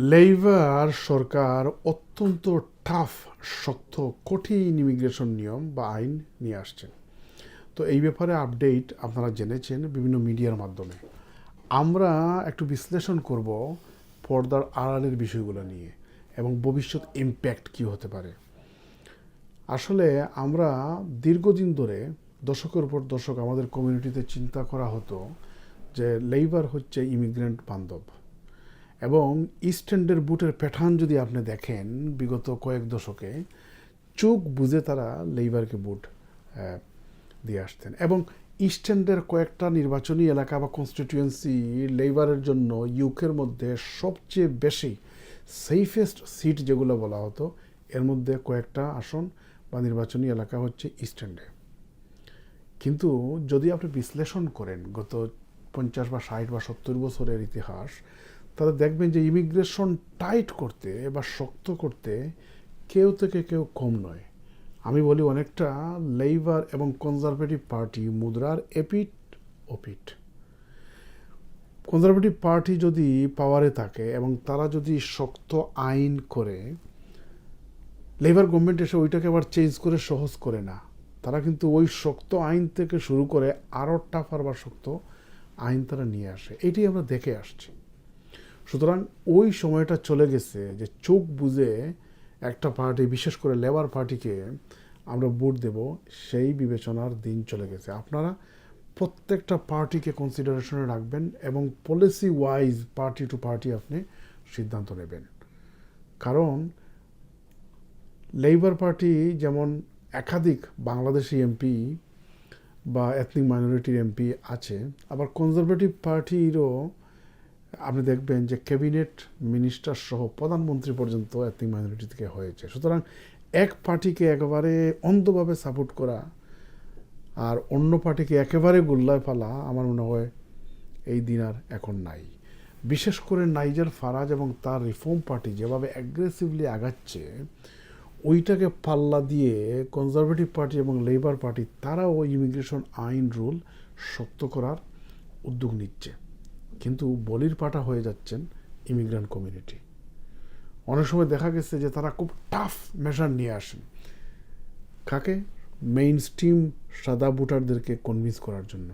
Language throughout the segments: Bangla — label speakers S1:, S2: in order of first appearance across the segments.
S1: লেইবার সরকার অত্যন্ত টাফ, শক্ত, কঠিন ইমিগ্রেশন নিয়ম বা আইন নিয়ে আসছেন। তো এই ব্যাপারে আপডেট আপনারা জেনেছেন বিভিন্ন মিডিয়ার মাধ্যমে। আমরা একটু বিশ্লেষণ করব পর্দার আড়ালের বিষয়গুলো নিয়ে এবং ভবিষ্যৎ ইম্প্যাক্ট কী হতে পারে। আসলে আমরা দীর্ঘদিন ধরে দশকের পর দশক আমাদের কমিউনিটিতে চিন্তা করা হতো যে লেবার হচ্ছে ইমিগ্রেন্ট বান্ধব। এবং ইস্ট এন্ডের বুটের প্যাটার্ন যদি আপনি দেখেন বিগত কয়েক দশকে, চোখ বুঝে তারা লেবারকে বুট দিয়ে আসতেন। এবং ইস্ট এন্ডের কয়েকটা নির্বাচনী এলাকা বা কনস্টিটিউয়েন্সি লেবারের জন্য ইউকের মধ্যে সবচেয়ে বেশি সেফেস্ট সিট যেগুলো বলা হতো, এর মধ্যে কয়েকটা আসন বা নির্বাচনী এলাকা হচ্ছে ইস্ট এন্ডে কিন্তু যদি আপনি বিশ্লেষণ করেন গত পঞ্চাশ বা ষাট বা সত্তর বছরের ইতিহাস তাহলে দেখবেন যে ইমিগ্রেশন টাইট করতে বা শক্ত করতে কেউ থেকে কেউ কম নয়। আমি বলি অনেকটা লেবার এবং কনজারভেটিভ পার্টি মুদ্রার এপিট ওপিট কনজারভেটিভ পার্টি যদি পাওয়ারে থাকে এবং তারা যদি শক্ত আইন করে লেবার গভর্নমেন্ট এসে ওইটাকে আবার চেঞ্জ করে সহজ করে না। তারা কিন্তু ওই শক্ত আইন থেকে শুরু করে আরও টাফার বা শক্ত আইন তারা নিয়ে আসে। এটি আমরা দেখে আসছি। সুতরাং ওই সময়টা চলে গেছে যে চোখ বুঝে একটা পার্টি, বিশেষ করে লেবার পার্টিকে আমরা ভোট দেব, সেই বিবেচনার দিন চলে গেছে। আপনারা প্রত্যেকটা পার্টিকে কনসিডারেশনে রাখবেন এবং policy wise party to party আপনি সিদ্ধান্ত নেবেন। কারণ লেবার পার্টি যেমন একাধিক বাংলাদেশি এমপি বা এথনিক মাইনরিটির এমপি আছে, আবার কনজারভেটিভ পার্টিরও আপনি দেখবেন যে ক্যাবিনেট মিনিস্টার সহ প্রধানমন্ত্রী পর্যন্ত এথনিক মাইনরিটি থেকে হয়েছে। সুতরাং এক পার্টিকে একেবারে অন্ধভাবে সাপোর্ট করা আর অন্য পার্টিকে একেবারে গোল্লায় ফেলা আমার মনে হয় এই দিন আর এখন নাই। বিশেষ করে নাইজার ফারাজ এবং তার রিফর্ম পার্টি যেভাবে অ্যাগ্রেসিভলি আগাচ্ছে, ওইটাকে পাল্লা দিয়ে কনজারভেটিভ পার্টি এবং লেবার পার্টি তারাও ইমিগ্রেশন আইন রুল শক্ত করার উদ্যোগ নিচ্ছে। কিন্তু বলির পাটা হয়ে যাচ্ছেন ইমিগ্রান্ট কমিউনিটি অনেক সময় দেখা গেছে যে তারা খুব টাফ মেশার নিয়ে আসেন। কাকে? মেইন স্ট্রিম সাদা ভোটারদেরকে কনভিন্স করার জন্য।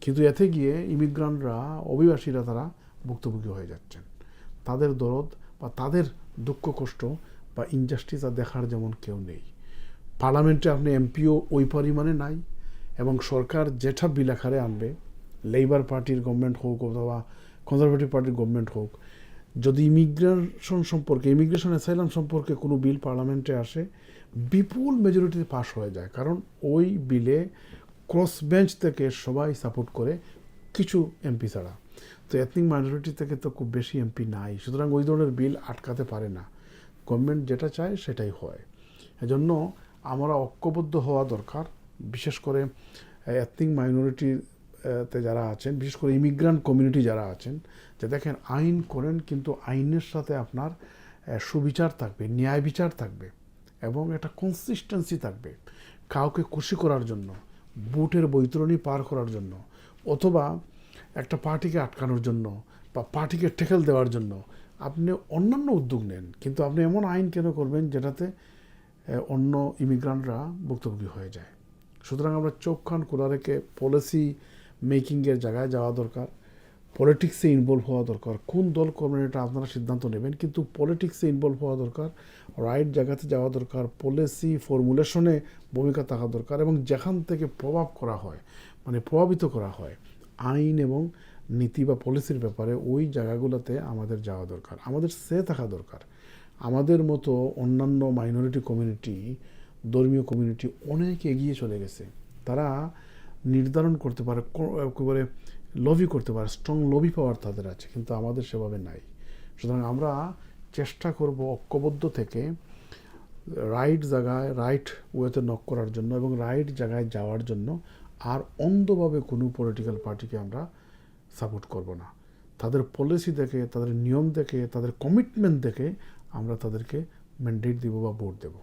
S1: কিন্তু এতে গিয়ে ইমিগ্রান্টরা অভিবাসীরা তারা ভুক্তভোগী হয়ে যাচ্ছেন। তাদের দরদ বা তাদের দুঃখ কষ্ট বা ইনজাস্টিস আর দেখার যেমন কেউ নেই। পার্লামেন্টে আপনি এমপিও ওই পরিমাণে নাই এবং সরকার যেটা বিল আকারে আনবে লেবার পার্টির গভর্নমেন্ট হোক অথবা কনজারভেটিভ পার্টির গভর্নমেন্ট হোক, যদি ইমিগ্রেশন সম্পর্কে ইমিগ্রেশন অ্যাসাইলাম সম্পর্কে কোনো বিল পার্লামেন্টে আসে, বিপুল মেজরিটিতে পাশ হয়ে যায়। কারণ ওই বিলে ক্রস বেঞ্চ থেকে সবাই সাপোর্ট করে কিছু এমপি ছাড়া। তো এথনিক মাইনরিটি থেকে তো খুব বেশি এমপি নাই। সুতরাং ওই ধরনের বিল আটকাতে পারে না। গভর্নমেন্ট যেটা চায় সেটাই হয়। এজন্য আমরা ঐক্যবদ্ধ হওয়া দরকার। বিশেষ করে এথনিক মাইনরিটির তে যারা আছেন, বিশেষ করে ইমিগ্রান্ট কমিউনিটি যারা আছেন, যে দেখেন আইন করেন কিন্তু আইনের সাথে আপনার সুবিচার থাকবে, ন্যায় বিচার থাকবে এবং একটা কনসিস্টেন্সি থাকবে কাউকে খুশি করার জন্য, বুটের বৈতরণী পার করার জন্য অথবা একটা পার্টিকে আটকানোর জন্য বা পার্টিকে টেকেল দেওয়ার জন্য আপনি অন্যান্য উদ্যোগ নেন। কিন্তু আপনি এমন আইন কেন করবেন যেটাতে অন্য ইমিগ্রান্টরা ভুক্তভোগী হয়ে যায়? সুতরাং আমরা চোখ কান খোলা রেখে পলিসি মেকিংয়ের জায়গায় যাওয়া দরকার পলিটিক্সে ইনভলভ হওয়া দরকার, কোন দল করবেন এটা আপনারা সিদ্ধান্ত নেবেন, কিন্তু পলিটিক্সে ইনভলভ হওয়া দরকার রাইট জায়গাতে যাওয়া দরকার পলিসি ফর্মুলেশনে ভূমিকা থাকা দরকার এবং যেখান থেকে প্রভাব করা হয় মানে প্রভাবিত করা হয়, আইন এবং নীতি বা পলিসির ব্যাপারে ওই জায়গাগুলোতে আমাদের যাওয়া দরকার, আমাদের সে থাকা দরকার। আমাদের মতো অন্যান্য মাইনরিটি কমিউনিটি ধর্মীয় কমিউনিটি অনেক এগিয়ে চলে গেছে। তারা নির্ধারণ করতে পারে একেবারে লবি করতে পারে স্ট্রং লবি পাওয়ার তাদের আছে, কিন্তু আমাদের সেভাবে নাই। সুতরাং আমরা চেষ্টা করব ঐক্যবদ্ধ থেকে রাইট জায়গায় রাইট ওয়েতে নক করার জন্য এবং রাইট জায়গায় যাওয়ার জন্য আর অন্ধভাবে কোনো পলিটিক্যাল পার্টিকে আমরা সাপোর্ট করব না। তাদের পলিসি দেখে, তাদের নিয়ম দেখে, তাদের কমিটমেন্ট দেখে আমরা তাদেরকে ম্যান্ডেট দেবো বা ভোট দেবো।